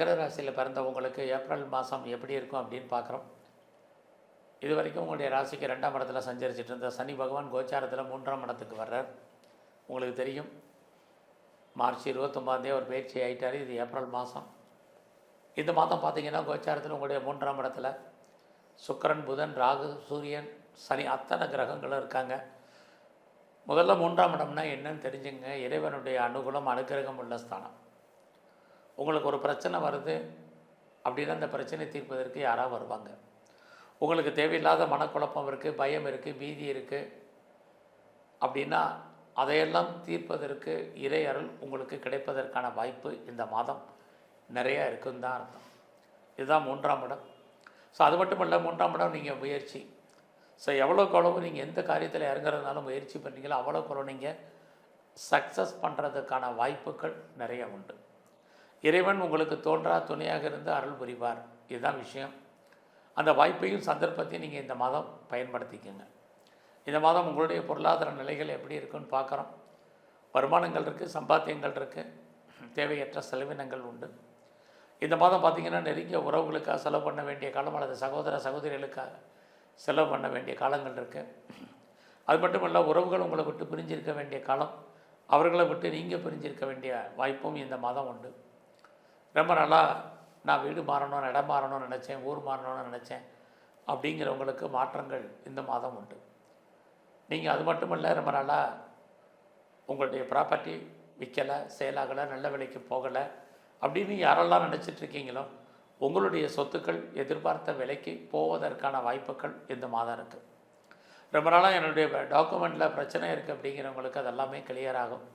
மகர ராசியில் பிறந்தவங்களுக்கு ஏப்ரல் மாதம் எப்படி இருக்கும் அப்படின்னு பார்க்குறோம். இது வரைக்கும் உங்களுடைய ராசிக்கு ரெண்டாம் இடத்துல சஞ்சரிச்சிட்டு இருந்த சனி பகவான் கோச்சாரத்தில் மூன்றாம் இடத்துக்கு வர்றார். உங்களுக்கு தெரியும். மார்ச் இருபத்தொம்பதே ஒரு பயிற்சி ஆகிட்டார் இது ஏப்ரல் மாதம் இந்த மாதம் பார்த்தீங்கன்னா கோச்சாரத்தில் உங்களுடைய மூன்றாம் இடத்துல சுக்கிரன் புதன் ராகு சூரியன் சனி அத்தனை கிரகங்களும் இருக்காங்க. முதல்ல மூன்றாம் இடம்னா என்னன்னு தெரிஞ்சுங்க. இறைவனுடைய அனுகூலம் அனுக்கிரகம் உள்ள ஸ்தானம். உங்களுக்கு ஒரு பிரச்சனை வருது அப்படின்னா அந்த பிரச்சனை தீர்ப்பதற்கு யாராக வருவாங்க. உங்களுக்கு தேவையில்லாத மனக்குழப்பம் இருக்குது பயம் இருக்குது பீதி இருக்குது அப்படின்னா அதையெல்லாம் தீர்ப்பதற்கு இறை அருள் உங்களுக்கு கிடைப்பதற்கான வாய்ப்பு இந்த மாதம் நிறையா இருக்குன்னு தான் அர்த்தம். இதுதான் மூன்றாம் இடம். ஸோ அது மட்டும் இல்லை மூன்றாம் இடம் நீங்கள் முயற்சி. ஸோ எவ்வளோக்கு அளவு நீங்கள் எந்த காரியத்தில் இறங்குறதுனாலும் முயற்சி பண்ணீங்களோ அவ்வளோக்கு அளவு நீங்கள் சக்ஸஸ் பண்ணுறதுக்கான வாய்ப்புகள் நிறைய உண்டு. இறைவன் உங்களுக்கு தோன்றா துணையாக இருந்து அருள் புரிவார். இதுதான் விஷயம். அந்த வாய்ப்பையும் சந்தர்ப்பத்தையும் நீங்கள் இந்த மாதம் பயன்படுத்திக்கோங்க. இந்த மாதம் உங்களுடைய பொருளாதார நிலைகள் எப்படி இருக்குன்னு பார்க்குறோம். வருமானங்கள் இருக்குது சம்பாத்தியங்கள் இருக்குது தேவையற்ற செலவினங்கள் உண்டு. இந்த மாதம் பார்த்திங்கன்னா நெருங்கிய உறவுகளுக்காக செலவு பண்ண வேண்டிய காலம் அல்லது சகோதர சகோதரிகளுக்காக செலவு பண்ண வேண்டிய காலங்கள் இருக்குது அது மட்டும் இல்லை உறவுகள் உங்களை விட்டு பிரிஞ்சிருக்க வேண்டிய காலம் அவர்களை விட்டு நீங்கள் பிரிஞ்சிருக்க வேண்டிய வாய்ப்பும் இந்த மாதம் உண்டு. ரொம்ப நாளாக நான் வீடு மாறணும் இடம் மாறணும்னு நினச்சேன் ஊர் மாறணும்னு நினச்சேன். அப்படிங்கிறவங்களுக்கு மாற்றங்கள் இந்த மாதம் உண்டு. நீங்கள் அது மட்டும் இல்லை ரொம்ப நாளாக உங்களுடைய ப்ராப்பர்ட்டி விற்கலை சேலாகலை நல்ல விலைக்கு போகலை அப்படின்னு யாரெல்லாம் நினச்சிட்ருக்கீங்களோ உங்களுடைய சொத்துக்கள் எதிர்பார்த்த விலைக்கு போவதற்கான வாய்ப்புகள் இந்த மாதம் இருக்குது ரொம்ப நாளாக என்னுடைய டாக்குமெண்ட்டில் பிரச்சனை இருக்குது அப்படிங்கிறவங்களுக்கு அதெல்லாமே கிளியர் ஆகும்.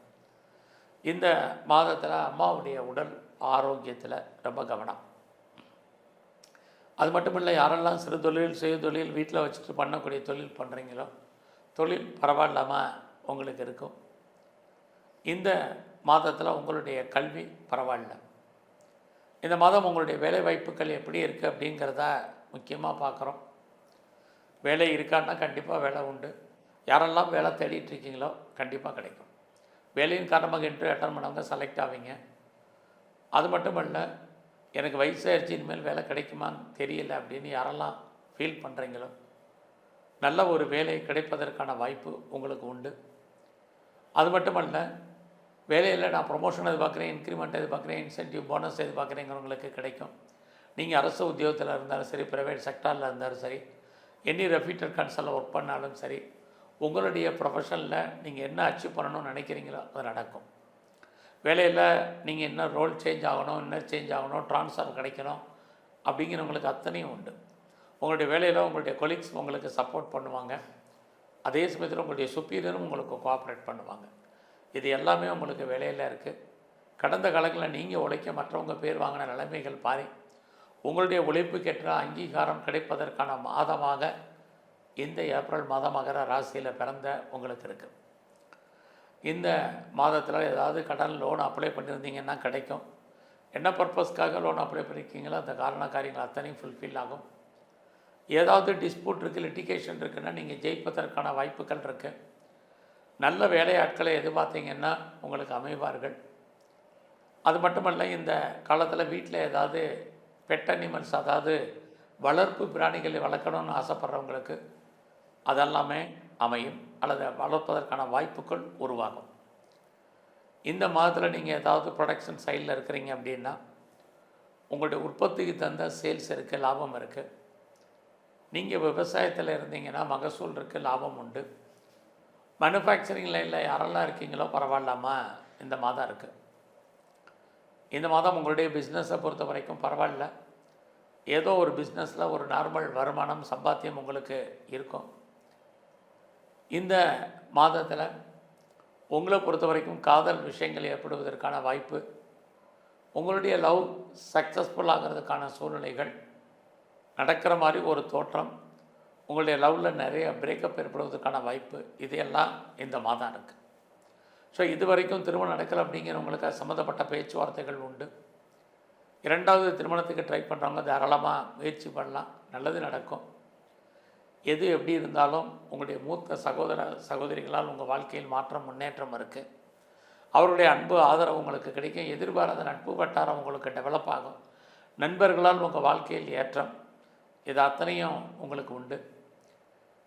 இந்த மாதத்தில் அம்மாவுடைய உடல் ஆரோக்கியத்தில் ரொம்ப கவனம். அது மட்டும் இல்லை யாரெல்லாம் சிறு தொழில் சுய தொழில் வீட்டில் வச்சுட்டு பண்ணக்கூடிய தொழில் பண்ணுறீங்களோ தொழில் பரவாயில்லாமல் உங்களுக்கு இருக்கும். இந்த மாதத்தில் உங்களுடைய கல்வி பரவாயில்ல. இந்த மாதம் உங்களுடைய வேலை வாய்ப்புகள் எப்படி இருக்குது அப்படிங்கிறத முக்கியமாக பார்க்குறோம் வேலை இருக்கான்னா கண்டிப்பாக வேலை உண்டு. யாரெல்லாம் வேலை தேடிட்டு இருக்கீங்களோ கண்டிப்பாக கிடைக்கும். வேலையின் காரணமாக இன்டர்வியூ அட்டன் பண்ணவங்க செலக்ட் ஆவீங்க. அது மட்டும் இல்லை எனக்கு வயசாயிருச்சு இனிமேல் வேலை கிடைக்குமான்னு தெரியல அப்படின்னு யாரெல்லாம் ஃபீல் பண்ணுறீங்களோ நல்ல ஒரு வேலை கிடைப்பதற்கான வாய்ப்பு உங்களுக்கு உண்டு. அது மட்டுமல்ல வேலையில் நான் ப்ரொமோஷன் எதிர்பார்க்குறேன் இன்க்ரிமெண்ட் எதிர்பார்க்குறேன் இன்சென்டிவ் போனஸ் எதிர்பார்க்குறேங்கிறவங்களுக்கு கிடைக்கும். நீங்கள் அரசு உத்தியோகத்தில் இருந்தாலும் சரி ப்ரைவேட் செக்டாரில் இருந்தாலும் சரி எனி ரெப்யூட்டட் கன்சலில் ஒர்க் பண்ணாலும் சரி உங்களுடைய ப்ரொஃபஷனில் நீங்கள் என்ன அச்சீவ் பண்ணணும்னு நினைக்கிறீங்களோ அது நடக்கும். வேலையில் நீங்கள் என்ன ரோல் சேஞ்ச் ஆகணும் என்ன சேஞ்ச் ஆகணும் ட்ரான்ஸ்ஃபர் கிடைக்கணும் அப்படிங்கிறவங்களுக்கு அத்தனையும் உண்டு. உங்களுடைய வேலையில் உங்களுடைய கொலீக்ஸ் உங்களுக்கு சப்போர்ட் பண்ணுவாங்க. அதே சமயத்தில் உங்களுடைய சுப்பீரியரும் உங்களுக்கு கோஆப்ரேட் பண்ணுவாங்க. இது எல்லாமே உங்களுக்கு வேலையில் இருக்குது கடந்த காலங்களில் நீங்கள் உழைக்க மற்றவங்க பேர் வாங்கின நிலைமைகள் பாரி. உங்களுடைய உழைப்புக்கேற்ற அங்கீகாரம் கிடைப்பதற்கான மாதமாக இந்த ஏப்ரல் மாதம் மகர ராசியில் பிறந்த உங்களுக்கு இருக்குது இந்த மாதத்தில் ஏதாவது கடன் லோன் அப்ளை பண்ணியிருந்தீங்கன்னா கிடைக்கும். என்ன பர்பஸ்க்காக லோன் அப்ளை பண்ணியிருக்கீங்களோ அந்த காரண காரியங்கள் அத்தனையும் ஃபுல்ஃபில் ஆகும். ஏதாவது டிஸ்பியூட் இருக்குது லிட்டிகேஷன் இருக்குன்னா நீங்கள் ஜெயிப்பதற்கான வாய்ப்புகள் இருக்குது நல்ல வேலையாட்களை எதிர்பார்த்தீங்கன்னா உங்களுக்கு அமைவார்கள். அது மட்டுமல்ல இந்த காலத்தில் வீட்டில் ஏதாவது பெட் அனிமல்ஸ் அதாவது வளர்ப்பு பிராணிகளை வளர்க்கணும்னு ஆசைப்பட்றவங்களுக்கு அதெல்லாமே அமையும். அல்லது வளர்ப்பதற்கான வாய்ப்புகள் உருவாகும். இந்த மாதத்தில் நீங்கள் ஏதாவது ப்ரொடக்ஷன் சைடில் இருக்கிறீங்க அப்படின்னா உங்களுடைய உற்பத்திக்கு தந்த சேல்ஸ் இருக்குது லாபம் இருக்குது நீங்கள் விவசாயத்தில் இருந்தீங்கன்னா மகசூல் இருக்குது லாபம் உண்டு. மேனுஃபேக்சரிங் லைனில் யாரெல்லாம் இருக்கீங்களோ பரவாயில்லாமா இந்த மாதம் இருக்குது இந்த மாதம் உங்களுடைய பிஸ்னஸை பொறுத்த வரைக்கும் பரவாயில்ல. ஏதோ ஒரு பிஸ்னஸில் ஒரு நார்மல் வருமானம் சம்பாத்தியம் உங்களுக்கு இருக்கும். இந்த மாதத்தில் உங்களை பொறுத்த வரைக்கும் காதல் விஷயங்கள் ஏற்படுவதற்கான வாய்ப்பு உங்களுடைய லவ் சக்ஸஸ்ஃபுல் ஆகிறதுக்கான சூழ்நிலைகள் நடக்கிற மாதிரி ஒரு தோற்றம் உங்களுடைய லவ்வில் நிறைய பிரேக்கப் ஏற்படுவதற்கான வாய்ப்பு இதையெல்லாம் இந்த மாதம் இருக்குது ஸோ இது வரைக்கும் திருமணம் நடக்கலை அப்படிங்கிறவங்களுக்கு சம்மந்தப்பட்ட பேச்சுவார்த்தைகள் உண்டு. இரண்டாவது திருமணத்துக்கு ட்ரை பண்ணுறவங்க தாராளமாக முயற்சி பண்ணலாம். நல்லது நடக்கும். எது எப்படி இருந்தாலும் உங்களுடைய மூத்த சகோதர சகோதரிகளால் உங்கள் வாழ்க்கையில் மாற்றம் முன்னேற்றம் இருக்குது அவருடைய அன்பு ஆதரவு உங்களுக்கு கிடைக்கும். எதிர்பாராத நட்பு வட்டாரம் உங்களுக்கு டெவலப் ஆகும். நண்பர்களால் உங்கள் வாழ்க்கையில் ஏற்றம் இது அத்தனையும் உங்களுக்கு உண்டு.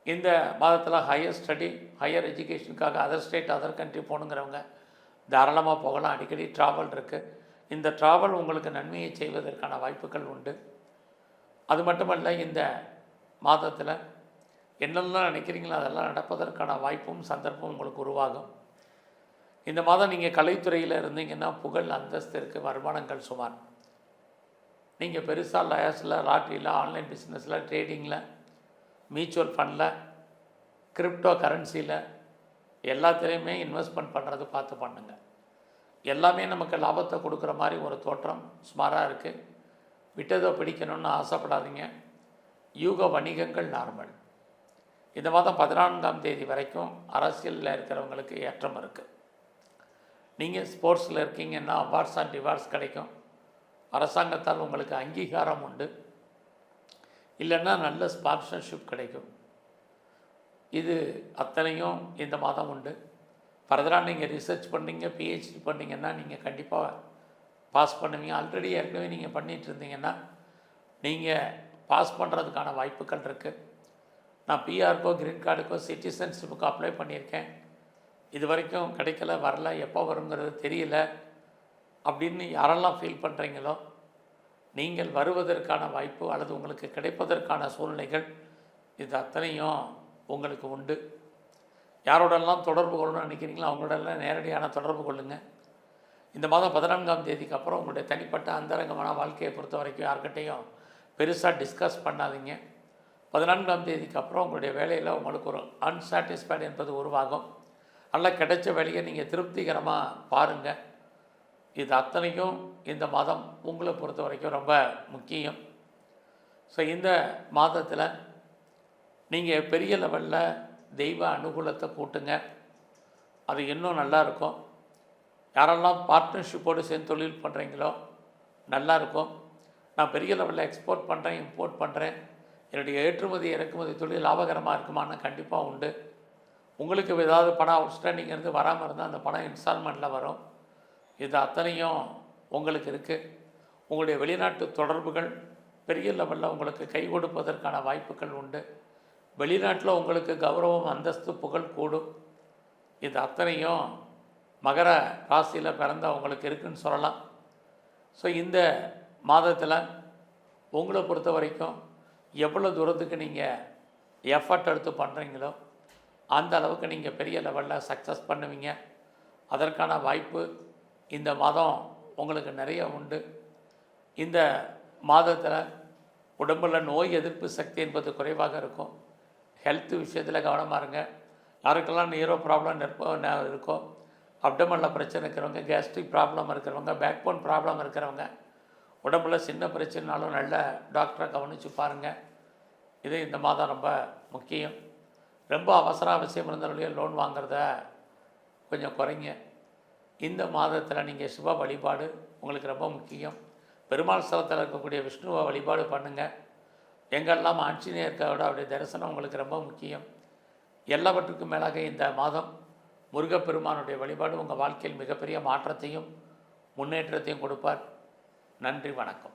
இந்த மாதத்தில் ஹையர் ஸ்டடி ஹையர் எஜுகேஷனுக்காக அதர் ஸ்டேட் அதர் கண்ட்ரி போகணுங்கிறவங்க தாராளமாக போகலாம். அடிக்கடி ட்ராவல் இருக்குது இந்த ட்ராவல் உங்களுக்கு நன்மையை செய்வதற்கான வாய்ப்புகள் உண்டு. அது மட்டுமல்ல இந்த மாதத்தில் என்னெல்லாம் நினைக்கிறீங்களோ அதெல்லாம் நடப்பதற்கான வாய்ப்பும் சந்தர்ப்பமும் உங்களுக்கு உருவாகும். இந்த மாதம் நீங்கள் கலைத்துறையில் இருந்தீங்கன்னா புகழ் அந்தஸ்து இருக்குது வருமானங்கள் சுமார். நீங்கள் பெருசாக லயர்ஸில் லாட்ரியில் ஆன்லைன் பிஸ்னஸில் ட்ரேடிங்கில் மியூச்சுவல் ஃபண்டில் கிரிப்டோ கரன்சியில் எல்லாத்துலேயுமே இன்வெஸ்ட்மெண்ட் பண்ணுறது பார்த்து பண்ணுங்கள் எல்லாமே நமக்கு லாபத்தை கொடுக்குற மாதிரி ஒரு தோற்றம் சுமாராக இருக்குது விட்டதை பிடிக்கணும்னு ஆசைப்படாதீங்க. யூக வணிகங்கள் நார்மல். இந்த மாதம் பதினான்காம் தேதி வரைக்கும் அரசியலில் இருக்கிறவங்களுக்கு ஏற்றம் இருக்குது நீங்கள் ஸ்போர்ட்ஸில் இருக்கீங்கன்னா அவார்ட்ஸ் அண்ட் ரிவார்ட்ஸ் கிடைக்கும். அரசாங்கத்தால் உங்களுக்கு அங்கீகாரம் உண்டு. இல்லைன்னா நல்ல ஸ்பான்சர்ஷிப் கிடைக்கும். இது அத்தனையும் இந்த மாதம் உண்டு. ஃபர்தராக நீங்கள் ரிசர்ச் பண்ணீங்க பிஹெச்டி பண்ணீங்கன்னா நீங்கள் கண்டிப்பாக பாஸ் பண்ணுவீங்க. ஆல்ரெடி ஏற்கனவே நீங்கள் பண்ணிகிட்டு இருந்தீங்கன்னா நீங்கள் பாஸ் பண்ணுறதுக்கான வாய்ப்புகள் இருக்குது நான் பிஆருக்கோ க்ரீன் கார்டுக்கோ சிட்டிசன்ஷிப்புக்கோ அப்ளை பண்ணியிருக்கேன். இது வரைக்கும் கிடைக்கல வரல எப்போ வருங்கிறது தெரியல. அப்படின்னு யாரெல்லாம் ஃபீல் பண்ணுறீங்களோ நீங்கள் வருவதற்கான வாய்ப்பு அல்லது உங்களுக்கு கிடைப்பதற்கான சூழ்நிலைகள் இது அத்தனையும் உங்களுக்கு உண்டு. யாரோடெல்லாம் தொடர்பு கொள்ளணும்னு நினைக்கிறீங்களோ அவங்களோடலாம் நேரடியான தொடர்பு கொள்ளுங்கள் இந்த மாதம் பதினான்காம் தேதிக்கு அப்புறம் உங்களுடைய தனிப்பட்ட அந்தரங்கமான வாழ்க்கையை பொறுத்த வரைக்கும் யார்கிட்டையும் பெருசாக டிஸ்கஸ் பண்ணாதீங்க. பதினான்காம் தேதிக்கு அப்புறம் உங்களுடைய வேலையில் உங்களுக்கு ஒரு அன்சாட்டிஸ்ஃபைடு என்பது உருவாகும். நல்லா கிடைச்ச வேலையை நீங்கள் திருப்திகரமாக பாருங்கள் இது அத்தனையும் இந்த மாதம் உங்களை பொறுத்த வரைக்கும் ரொம்ப முக்கியம். ஸோ இந்த மாதத்தில் நீங்கள் பெரிய லெவலில் தெய்வ அனுகூலத்தை கூட்டுங்க அது இன்னும் நல்லாயிருக்கும் யாரெல்லாம் பார்ட்னர்ஷிப்போடு சேர்ந்து தொழில் பண்ணுறீங்களோ நல்லாயிருக்கும் நான் பெரிய லெவலில் எக்ஸ்போர்ட் பண்ணுறேன் இம்போர்ட் பண்ணுறேன் என்னுடைய ஏற்றுமதி இறக்குமதி தொழில் லாபகரமாக இருக்குமான்னு கண்டிப்பாக உண்டு. உங்களுக்கு ஏதாவது பணம் அவுட்ஸ்டாண்டிங் இருந்து வராமல் இருந்தால் அந்த பணம் இன்ஸ்டால்மெண்ட்டில் வரும். இது அத்தனையும் உங்களுக்கு இருக்குது உங்களுடைய வெளிநாட்டு தொடர்புகள் பெரிய லெவலில் உங்களுக்கு கை கொடுப்பதற்கான வாய்ப்புகள் உண்டு. வெளிநாட்டில் உங்களுக்கு கௌரவம் அந்தஸ்து புகழ் கூடும். இது அத்தனையும் மகர ராசியில் பிறந்த உங்களுக்கு இருக்குன்னு சொல்லலாம். ஸோ இந்த மாதத்தில் உங்களை பொறுத்த வரைக்கும் எவ்வளோ தூரத்துக்கு நீங்கள் எஃபர்ட் எடுத்து பண்ணுறீங்களோ அந்த அளவுக்கு நீங்கள் பெரிய லெவலில் சக்ஸஸ் பண்ணுவீங்க. அதற்கான வாய்ப்பு இந்த மாதம் உங்களுக்கு நிறைய உண்டு. இந்த மாதத்தில் உடம்பில் நோய் எதிர்ப்பு சக்தி என்பது குறைவாக இருக்கும். ஹெல்த் விஷயத்தில் கவனமாக இருங்க. யாருக்கெல்லாம் நீரோ ப்ராப்ளம் நிற்போ இருக்கோ அப்டமனில் பிரச்சனை இருக்கிறவங்க கேஸ்ட்ரிக் ப்ராப்ளம் இருக்கிறவங்க பேக் போன் ப்ராப்ளம் இருக்கிறவங்க உடம்புல சின்ன பிரச்சனைனாலும் நல்ல டாக்டரை கவனித்து பாருங்கள் இது இந்த மாதம் ரொம்ப முக்கியம். ரொம்ப அவசர அவசியம் இருந்தவர்களே லோன் வாங்குறத கொஞ்சம் குறைங்க. இந்த மாதத்தில் நீங்கள் சிவ வழிபாடு உங்களுக்கு ரொம்ப முக்கியம். பெருமாள் ஸ்தலத்தில் இருக்கக்கூடிய விஷ்ணுவை வழிபாடு பண்ணுங்கள் எங்கெல்லாம் ஆஞ்சநேயர்கோட அவருடைய தரிசனம் உங்களுக்கு ரொம்ப முக்கியம். எல்லாவற்றுக்கும் மேலாக இந்த மாதம் முருகப்பெருமானுடைய வழிபாடு உங்கள் வாழ்க்கையில் மிகப்பெரிய மாற்றத்தையும் முன்னேற்றத்தையும் கொடுப்பார். நன்றி வணக்கம்